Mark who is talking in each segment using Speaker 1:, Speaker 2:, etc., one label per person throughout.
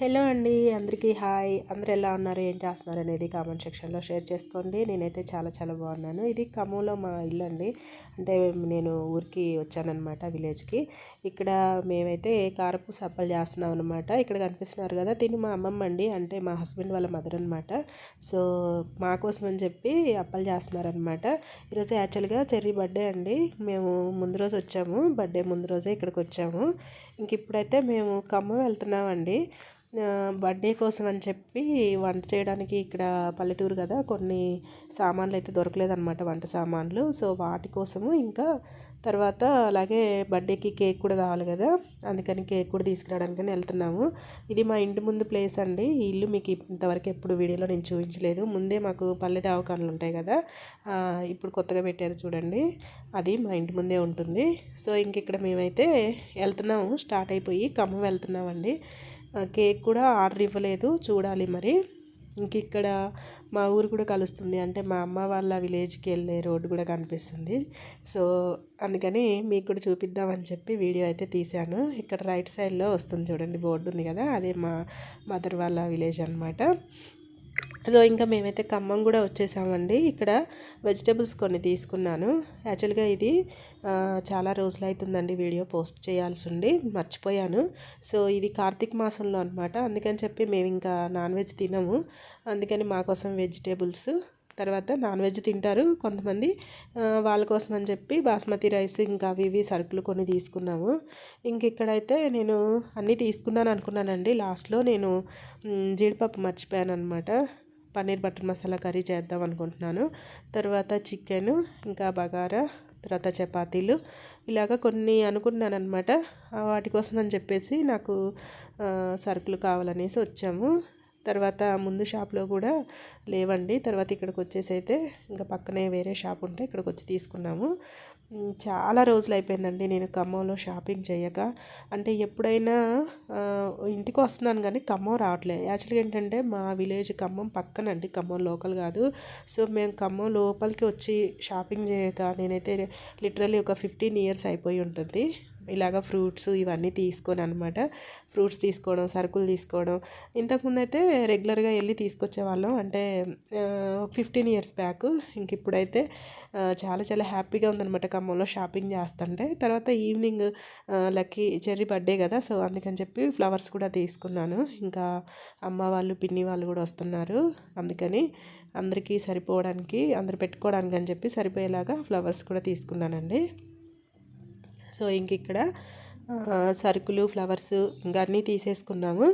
Speaker 1: hello అండి అందరికీ hi అందరు ఎలా ఉన్నారు ఏం చేస్తున్నారు అనేది కామెంట్ సెక్షన్లో షేర్ చేసుకోండి నేనైతే చాలా చాలా బాగున్నాను ఇది ఖమ్మంలో మా ఇల్లు అండి అంటే నేను ఊరికి వచ్చానమాట విలేజ్కి ఇక్కడ మేమైతే కారపు సప్పలు చేస్తున్నాం అనమాట ఇక్కడ కనిపిస్తున్నారు కదా దీన్ని మా అమ్మమ్మ అండి అంటే మా హస్బెండ్ వాళ్ళ మదర్ అనమాట సో మా కోసం అని చెప్పి అప్పలు చేస్తున్నారనమాట ఈరోజు యాక్చువల్గా చెర్రీ బర్త్డే అండి మేము ముందు రోజు వచ్చాము బర్త్డే ముందు రోజే ఇక్కడికి వచ్చాము ఇంక ఇప్పుడైతే మేము ఖమ్మం వెళ్తున్నామండి బర్త్డే కోసం అని చెప్పి వంట చేయడానికి ఇక్కడ పల్లెటూరు కదా కొన్ని సామాన్లు అయితే దొరకలేదన్నమాట వంట సామాన్లు సో వాటి కోసము ఇంకా తర్వాత అలాగే బర్త్డేకి కేక్ కూడా కావాలి కదా అందుకని కేక్ కూడా తీసుకురావడానికని వెళ్తున్నాము ఇది మా ఇంటి ముందు ప్లేస్ అండి ఈ ఇల్లు మీకు ఇంతవరకు ఎప్పుడు వీడియోలో నేను చూపించలేదు ముందే మాకు పల్లె దావకాన్లు ఉంటాయి కదా ఇప్పుడు కొత్తగా పెట్టారు చూడండి అది మా ఇంటి ముందే ఉంటుంది సో ఇంక ఇక్కడ మేమైతే వెళ్తున్నాము స్టార్ట్ అయిపోయి ఖమ్మం వెళ్తున్నామండి కేక్ కూడా ఆర్డర్ ఇవ్వలేదు చూడాలి మరి ఇంక ఇక్కడ మా ఊరు కూడా కలుస్తుంది అంటే మా అమ్మ వాళ్ళ విలేజ్కి వెళ్ళే రోడ్డు కూడా కనిపిస్తుంది సో అందుకని మీకు కూడా చూపిద్దామని చెప్పి వీడియో అయితే తీశాను ఇక్కడ రైట్ సైడ్లో వస్తుంది చూడండి బోర్డు ఉంది కదా అదే మా మదర్ వాళ్ళ విలేజ్ అనమాట సో ఇంకా మేమైతే ఖమ్మం కూడా వచ్చేసామండి ఇక్కడ వెజిటేబుల్స్ కొన్ని తీసుకున్నాను యాక్చువల్గా ఇది చాలా రోజులు అవుతుందండి వీడియో పోస్ట్ చేయాల్సి ఉండి మర్చిపోయాను సో ఇది కార్తీక మాసంలో అనమాట అందుకని చెప్పి మేము ఇంకా నాన్ వెజ్ తినము అందుకని మా కోసం వెజిటేబుల్స్ తర్వాత నాన్ వెజ్ తింటారు కొంతమంది వాళ్ళ కోసం అని చెప్పి బాస్మతి రైస్ ఇంకా అవి ఇవి సరుకులు కొన్ని తీసుకున్నాము ఇంక ఇక్కడైతే నేను అన్నీ తీసుకున్నాను అనుకున్నానండి లాస్ట్లో నేను జీడిపప్పు మర్చిపోయాను అనమాట పన్నీర్ బటర్ మసాలా కర్రీ చేద్దాం అనుకుంటున్నాను తర్వాత చికెను ఇంకా బగారా తర్వాత చపాతీలు ఇలాగ కొన్ని అనుకున్నాను అనమాట వాటి కోసం అని చెప్పేసి నాకు సరుకులు కావాలనేసి వచ్చాము తర్వాత ముందు షాప్లో కూడా లేవండి తర్వాత ఇక్కడికి వచ్చేసి అయితే ఇంకా పక్కనే వేరే షాప్ ఉంటే ఇక్కడికి వచ్చి తీసుకున్నాము చాలా రోజులు అయిపోయిందండి నేను ఖమ్మంలో షాపింగ్ చేయక అంటే ఎప్పుడైనా ఇంటికి వస్తున్నాను కానీ ఖమ్మం రావట్లేదు యాక్చువల్గా ఏంటంటే మా విలేజ్ ఖమ్మం పక్కనండి ఖమ్మం లోకల్ కాదు సో మేము ఖమ్మం లోపలికి వచ్చి షాపింగ్ చేయక నేనైతే లిటరలీ ఒక ఫిఫ్టీన్ ఇయర్స్ అయిపోయి ఉంటుంది ఇలాగ ఫ్రూట్స్ ఇవన్నీ తీసుకోను అనమాట ఫ్రూట్స్ తీసుకోవడం సరుకులు తీసుకోవడం ఇంతకుముందు అయితే రెగ్యులర్గా వెళ్ళి తీసుకొచ్చేవాళ్ళం అంటే ఫిఫ్టీన్ ఇయర్స్ బ్యాక్ ఇంక ఇప్పుడైతే చాలా చాలా హ్యాపీగా ఉందనమాట ఖమ్మంలో షాపింగ్ చేస్తుంటే తర్వాత ఈవినింగ్ లక్కీ చెర్రీ బర్త్డే కదా సో అందుకని చెప్పి ఫ్లవర్స్ కూడా తీసుకున్నాను ఇంకా అమ్మ వాళ్ళు పిన్ని వాళ్ళు కూడా వస్తున్నారు అందుకని అందరికీ సరిపోవడానికి అందరు పెట్టుకోవడానికి అని చెప్పి సరిపోయేలాగా ఫ్లవర్స్ కూడా తీసుకున్నానండి సో ఇంక ఇక్కడ సరుకులు ఫ్లవర్స్ ఇంకా అన్నీ తీసేసుకున్నాము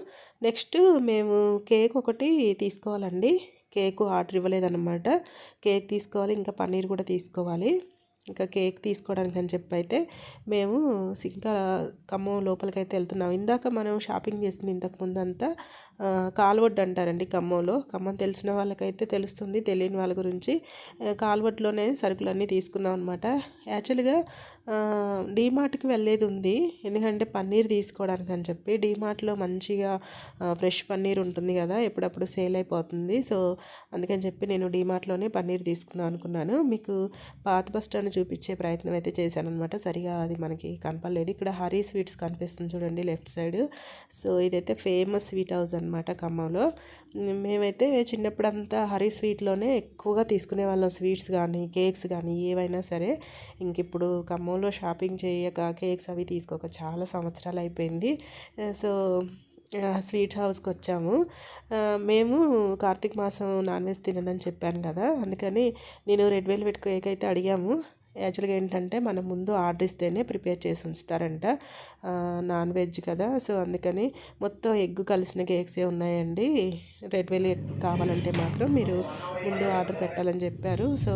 Speaker 1: నెక్స్ట్ మేము కేక్ ఒకటి తీసుకోవాలండి కేక్ ఆర్డర్ ఇవ్వలేదన్నమాట కేక్ తీసుకోవాలి ఇంకా పన్నీర్ కూడా తీసుకోవాలి ఇంకా కేక్ తీసుకోవడానికి అని చెప్పి అయితే మేము ఇంకా ఖమ్మం లోపలికైతే వెళ్తున్నాం ఇందాక మనం షాపింగ్ చేసింది ఇంతకు కాలువడ్డు అంటారండి ఖమ్మంలో ఖమ్మం తెలిసిన వాళ్ళకైతే తెలుస్తుంది తెలియని వాళ్ళ గురించి కాలువడ్లోనే సరుకులన్నీ తీసుకున్నాం అనమాట యాక్చువల్గా డీమార్ట్కి వెళ్ళేది ఉంది ఎందుకంటే పన్నీర్ తీసుకోవడానికి అని చెప్పి డీమార్ట్లో మంచిగా ఫ్రెష్ పన్నీర్ ఉంటుంది కదా ఎప్పుడప్పుడు సేల్ అయిపోతుంది సో అందుకని చెప్పి నేను డీమార్ట్లోనే పన్నీర్ తీసుకుందాం అనుకున్నాను మీకు పాత బస్ స్టాండ్ చూపించే ప్రయత్నం అయితే చేశాను అనమాట సరిగా అది మనకి కనపడలేదు ఇక్కడ హరీ స్వీట్స్ కనిపిస్తుంది చూడండి లెఫ్ట్ సైడ్ సో ఇదైతే ఫేమస్ స్వీట్ హౌస్ అనమాట ఖమ్మంలో మేమైతే చిన్నప్పుడు అంతా హరి స్వీట్లోనే ఎక్కువగా తీసుకునే వాళ్ళం స్వీట్స్ కానీ కేక్స్ కానీ ఏవైనా సరే ఇంక ఇప్పుడు ఖమ్మంలో షాపింగ్ చేయక కేక్స్ అవి తీసుకోక చాలా సంవత్సరాలు అయిపోయింది సో స్వీట్ హౌస్కి వచ్చాము మేము కార్తీక మాసం నాన్ వెజ్ తినని చెప్పాను కదా అందుకని నేను రెడ్ వెల్వెట్ కేక్ అయితే అడిగాము యాక్చువల్గా ఏంటంటే మనం ముందు ఆర్డర్ ఇస్తేనే ప్రిపేర్ చేసి ఉంచుతారంట నాన్ వెజ్ కదా సో అందుకని మొత్తం ఎగ్ కలిసిన కేక్సే ఉన్నాయండి రెడ్ వెల్ కావాలంటే మాత్రం మీరు ముందు ఆర్డర్ పెట్టాలని చెప్పారు సో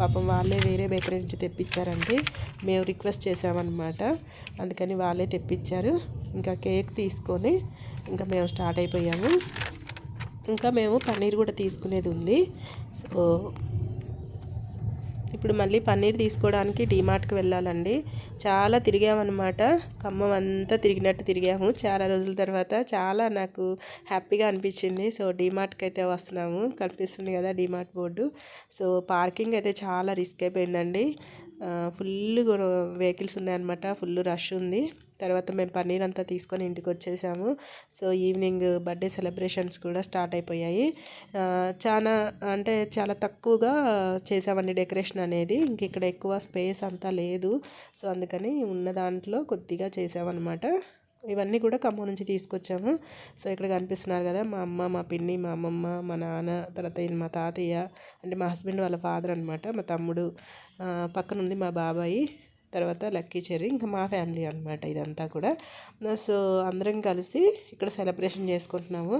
Speaker 1: పాపం వాళ్ళే వేరే బేకరీ నుంచి తెప్పించారండి మేము రిక్వెస్ట్ చేసామన్నమాట అందుకని వాళ్ళే తెప్పించారు ఇంకా కేక్ తీసుకొని ఇంకా మేము స్టార్ట్ అయిపోయాము ఇంకా మేము పన్నీర్ కూడా తీసుకునేది ఉంది సో ఇప్పుడు మళ్ళీ పన్నీర్ తీసుకోవడానికి డీమార్ట్కి వెళ్ళాలండి చాలా తిరిగామన్నమాట ఖమ్మం అంతా తిరిగినట్టు తిరిగాము చాలా రోజుల తర్వాత చాలా నాకు హ్యాపీగా అనిపించింది సో డీమార్ట్కి అయితే వస్తున్నాము కనిపిస్తుంది కదా డీమార్ట్ బోర్డు సో పార్కింగ్ అయితే చాలా రిస్క్ అయిపోయిందండి ఫుల్ వెహికల్స్ ఉన్నాయన్నమాట ఫుల్ రష్ ఉంది తర్వాత మేము పన్నీర్ అంతా తీసుకొని ఇంటికి వచ్చేసాము సో ఈవినింగ్ బర్త్డే సెలబ్రేషన్స్ కూడా స్టార్ట్ అయిపోయాయి చాలా అంటే చాలా తక్కువగా చేసామండి డెకరేషన్ అనేది ఇంక ఇక్కడ ఎక్కువ స్పేస్ అంతా లేదు సో అందుకని ఉన్న దాంట్లో కొద్దిగా చేసామన్నమాట ఇవన్నీ కూడా ఖమ్మం నుంచి తీసుకొచ్చాము సో ఇక్కడ కనిపిస్తున్నారు కదా మా అమ్మ మా పిన్ని మా అమ్మమ్మ మా నాన్న తర్వాత మా తాతయ్య అంటే మా హస్బెండ్ వాళ్ళ ఫాదర్ అనమాట మా తమ్ముడు పక్కనుంది మా బాబాయి తర్వాత లక్కీ చెర్రీ ఇంకా మా ఫ్యామిలీ అనమాట ఇదంతా కూడా సో అందరం కలిసి ఇక్కడ సెలబ్రేషన్ చేసుకుంటున్నాము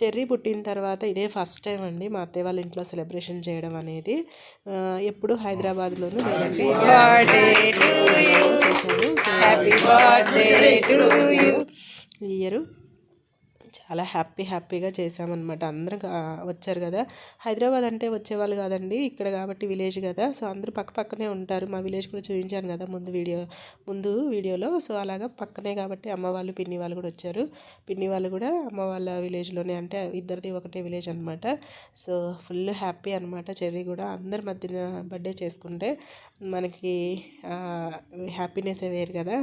Speaker 1: చెర్రీ పుట్టిన తర్వాత ఇదే ఫస్ట్ టైం అండి మా అత్తయ్య వాళ్ళ ఇంట్లో సెలబ్రేషన్ చేయడం అనేది ఎప్పుడు హైదరాబాద్లోనూ
Speaker 2: లేదంటే చేశాను
Speaker 1: ఇయర్ చాలా హ్యాపీ హ్యాపీగా చేసామన్నమాట అందరూ వచ్చారు కదా హైదరాబాద్ అంటే వచ్చేవాళ్ళు కాదండి ఇక్కడ కాబట్టి విలేజ్ కదా సో అందరూ పక్క పక్కనే ఉంటారు మా విలేజ్ కూడా చూపించాను కదా ముందు వీడియో ముందు వీడియోలో సో అలాగా పక్కనే కాబట్టి అమ్మ వాళ్ళు పిన్ని వాళ్ళు కూడా వచ్చారు పిన్ని వాళ్ళు కూడా అమ్మ వాళ్ళ విలేజ్లోనే అంటే ఇద్దరిది ఒకటే విలేజ్ అనమాట సో ఫుల్ హ్యాపీ అనమాట చెర్రీ కూడా అందరి మధ్యన బర్త్డే చేసుకుంటే మనకి హ్యాపీనెస్ వేరు కదా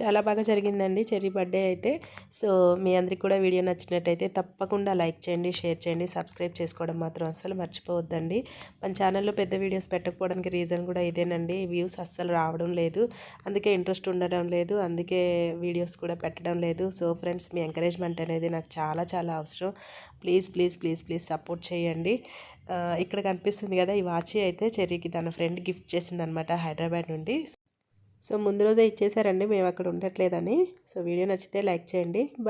Speaker 1: చాలా బాగా జరిగిందండి చెర్రీ బర్త్డే అయితే సో మీ అందరికి కూడా వీడియో నచ్చినట్టయితే తప్పకుండా లైక్ చేయండి షేర్ చేయండి సబ్స్క్రైబ్ చేసుకోవడం మాత్రం అస్సలు మర్చిపోవద్దండి మన ఛానల్లో పెద్ద వీడియోస్ పెట్టకపోవడానికి రీజన్ కూడా ఇదేనండి వ్యూస్ అస్సలు రావడం లేదు అందుకే ఇంట్రెస్ట్ ఉండడం లేదు అందుకే వీడియోస్ కూడా పెట్టడం లేదు సో ఫ్రెండ్స్ మీ ఎంకరేజ్మెంట్ అనేది నాకు చాలా చాలా అవసరం please please please please support చేయండి ఇక్కడ కనిపిస్తుంది కదా ఈ వాచి అయితే చెర్రీకి తన ఫ్రెండ్ గిఫ్ట్ చేసింది అనమాట హైదరాబాద్ నుండి సో ముందు రోజే ఇచ్చేసారండి మేము అక్కడ ఉండట్లేదని సో వీడియో నచ్చితే లైక్ చేయండి బాయ్